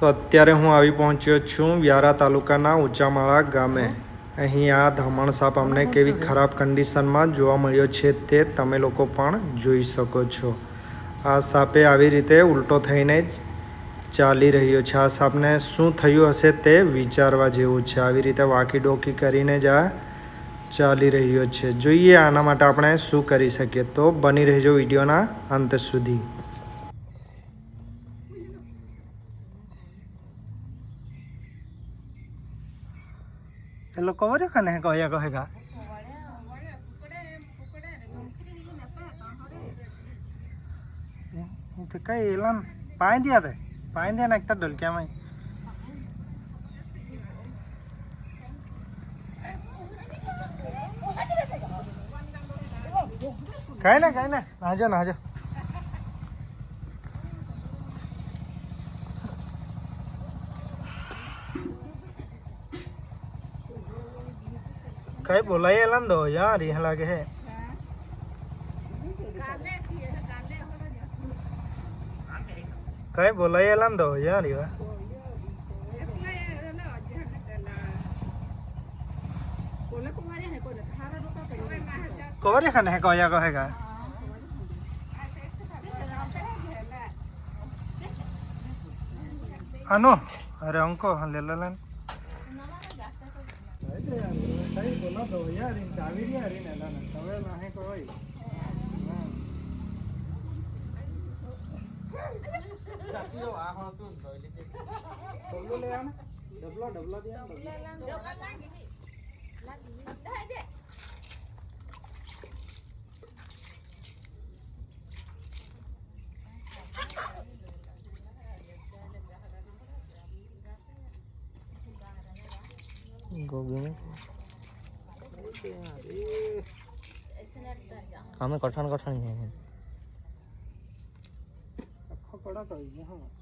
તો અત્યારે હું આવી પહોંચ્યો છું વ્યારા તાલુકાના ઊંચામાળા ગામે. અહીં આ ધામણ સાપ અમને કેવી ખરાબ કન્ડિશનમાં જોવા મળ્યો છે તે તમે લોકો પણ જોઈ શકો છો. આ સાપે આવી રીતે ઉલટો થઈને જ ચાલી રહ્યો છે. આ સાપને શું થયું હશે તે વિચારવા જેવું છે. આવી રીતે વાકી ડોકી કરીને જ આ ચાલી રહ્યો છે. જોઈએ આના માટે આપણે શું કરી શકીએ. તો બની રહેજો વિડીયોના અંત સુધી. ये लोग कवर खाने है कहिया कहेगा तो कई एलन पाए दिया थे पाए दिया ना एक डल क्या मैं कहीं ना कहीं ना ना जाओ ना ಕೈ ಬೊಲೈಯಲ್ಲಂದು ಯಾರಿ ಹಾಗೆ ಕೈ ಬೊಲೈಯಲ್ಲಂದು ಯಾರಿವ ಕೋರಿ ಖಾನೆ ಹೇಗೋ ಯಾಗೋ ಹೇಗ ಅನು ಅರೆ ಅಂಕೋ ಅಲ್ಲೆಲ್ಲ ડબલો ડબલો દે ડબલો અમે કઠણ કઠણ છે આખો કડક આવી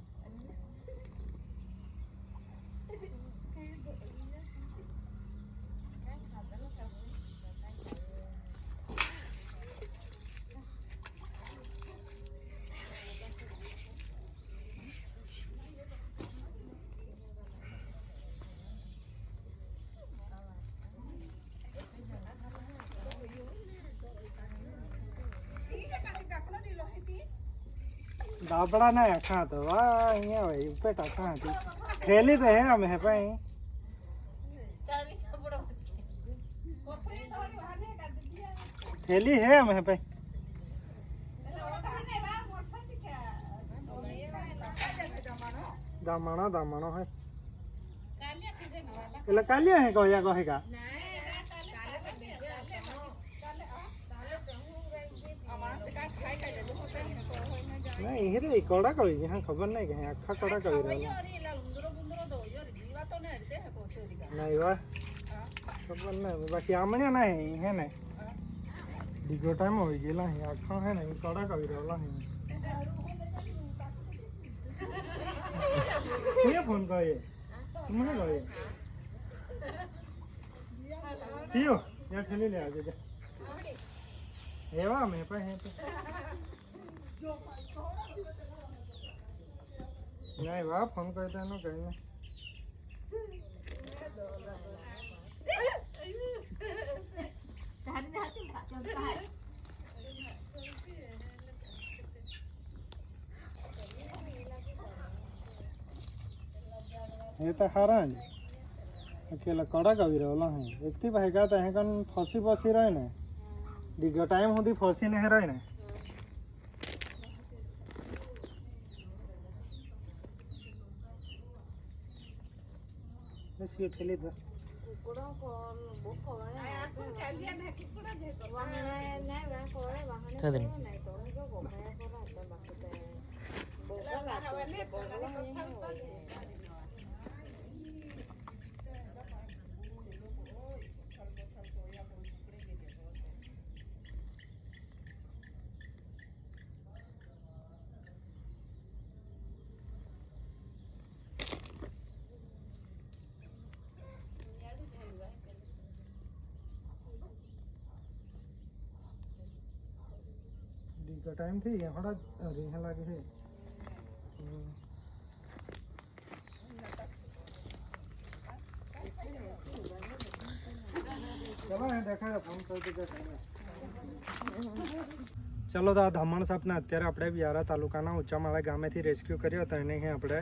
ગયો હા દાબડા ના આખા તો વાહ અહીંયા હોય પેટ આખા હતી ખેલી તો હે અમે હે ભાઈ ખેલી હે અમે હે ભાઈ દામણો દામણો હે એટલે કાલિયા હે કહ્યા કહેગા ના એ રે કડક આવી ગયા ખબર નહીં કે આખા કડક આવી રહ્યા ના એવા ખબર નહીં બાકી આમણ્યા ના હે હે ને બીજો ટાઈમ આવી ગયેલા હે આખા હે ને એ કડક આવી રહેલા હે કોને ફોન કહે મને કહે સીઓ યાર ખેલી લે આજે એવા મેં પણ ના વાહ ફોન કરી તો એનો કહીને. એ તો હારા જ. અકેલા કડક આવી રહેલા હે. એકથી ભાઈ ગાતા હે કન ફસી ફસી રહે ને? દીગો ટાઈમ સુધી ફસીને હે રહે ને બસ એ ઠેલી દો થયું તો ટાઈમ થઈ ગયા થોડા રીહા લાગે છે. ચલો તો આ ધામણ સાપના અત્યારે આપણે વ્યારા તાલુકાના ઉંચામાળા ગામેથી રેસ્ક્યુ કર્યો હતો. એને આપણે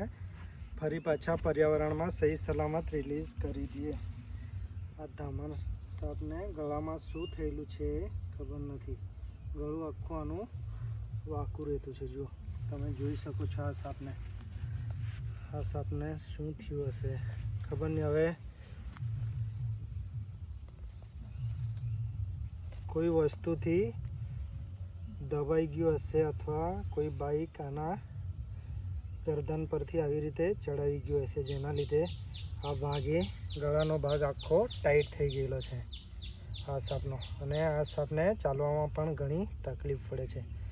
ફરી પાછા પર્યાવરણમાં સહી સલામત રિલીઝ કરી દઈએ. આ ધામણ સાપને ગળામાં શું થયેલું છે ખબર નથી. ગળું આખું આનું વાંકું રહેતું છે, જુઓ. તમે જોઈ શકો છો આ સાપને. આ સાપને શું થયું હશે? ખબર નહીં. હવે કોઈ વસ્તુથી દબાઈ ગયું હશે અથવા કોઈ બાઈક આના ગરદન પરથી આવી રીતે ચડાવી ગયું હશે, જેના લીધે આ ભાગે ગળાનો ભાગ આખો ટાઈટ થઈ ગયેલો છે આ સાપનો. અને આ સાપને ચાલવામાં પણ ઘણી તકલીફ પડે છે.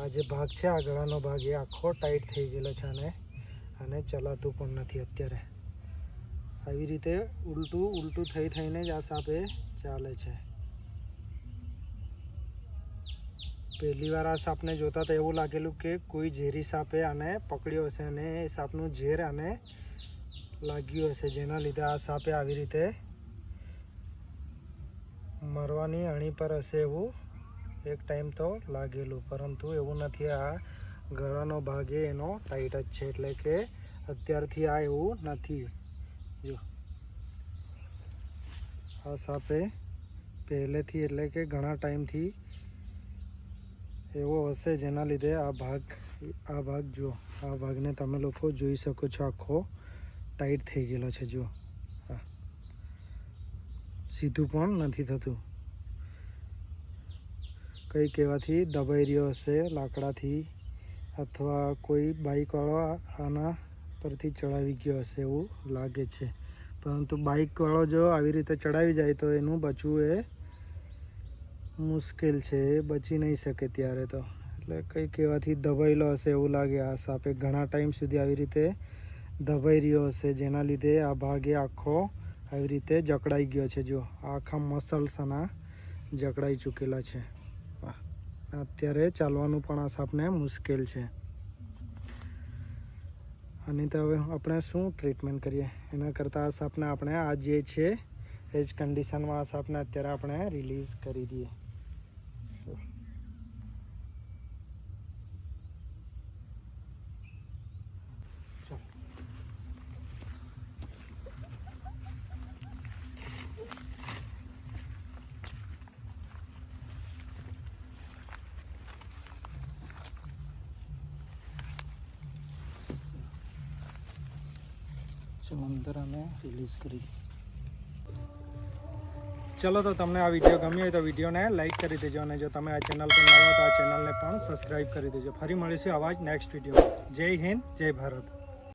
આ જે ભાગ છે, આ ગળાનો ભાગ એ આખો ટાઈટ થઈ ગયેલો છે અને અને ચલાતું પણ નથી અત્યારે. આવી રીતે ઉલટું ઉલટું થઈ થઈને જ આ સાપે ચાલે છે. પહેલી વાર આ સાપને જોતા તો એવું લાગેલું કે કોઈ ઝેરી સાપે આને પકડ્યો હશે અને એ સાપનું ઝેર આને લાગ્યું હશે, જેના લીધે આ સાપે આવી રીતે મરવાની અણી પર હશે એવું એક ટાઈમ તો લાગેલું, પરંતુ એવું નથી. આ ગળાનો ભાગ એનો ટાઈટ જ છે, એટલે કે અત્યારથી આ એવું નથી. જો. આ સાપે પહેલેથી એટલે કે ઘણા ટાઈમથી એવો હશે જેના લીધે આ ભાગ આ ભાગ જો, આ ભાગને તમે લોકો જોઈ શકો છો, આખો ટાઈટ થઈ ગયેલો છે, જો. હા. સીધું પણ નથી થતું. કંઈ કહેવાથી દબાઈ રહ્યો હશે? લાકડાથી અથવા કોઈ બાઇકવાળો આના પરથી ચડાવી ગયો હશે એવું લાગે છે. પરંતુ બાઇકવાળો જો આવી રીતે ચડાવી જાય તો એનું બચવું એ મુશ્કેલ છે. એ બચી નહીં શકે ત્યારે તો. એટલે કંઈ કહેવાથી દબાયેલો હશે એવું લાગે. આ સાપે ઘણા ટાઈમ સુધી આવી રીતે દબાઈ રહ્યો હશે. જેના લીધે આ ભાગે આખો આવી રીતે જકડાઈ ગયો છે. જો આખા મસલ્સ આના જકડાઈ ચૂકેલા છે. અત્યારે ચાલવાનું પણ આ સાપને મુશ્કેલ છે. અને તો હવે આપણે શું ટ્રીટમેન્ટ કરીએ? એના કરતાં આ સાપને આપણે આ જે છે, એ જ કન્ડિશનમાં આ સાપને અત્યારે આપણે રિલીઝ કરી દઈએ. ચલો અંદર અમે રિલીઝ કરી ચલો તો તમને આ વીડિયો ગમ્યો હોય તો વિડીયોને લાઈક કરી દેજો અને જો તમે આ ચેનલ પર નવા તો આ ચેનલને પણ સબસ્ક્રાઈબ કરી દેજો. ફરી મળીશું આવા જ નેક્સ્ટ વીડિયો જય હિન્દ, જય ભારત.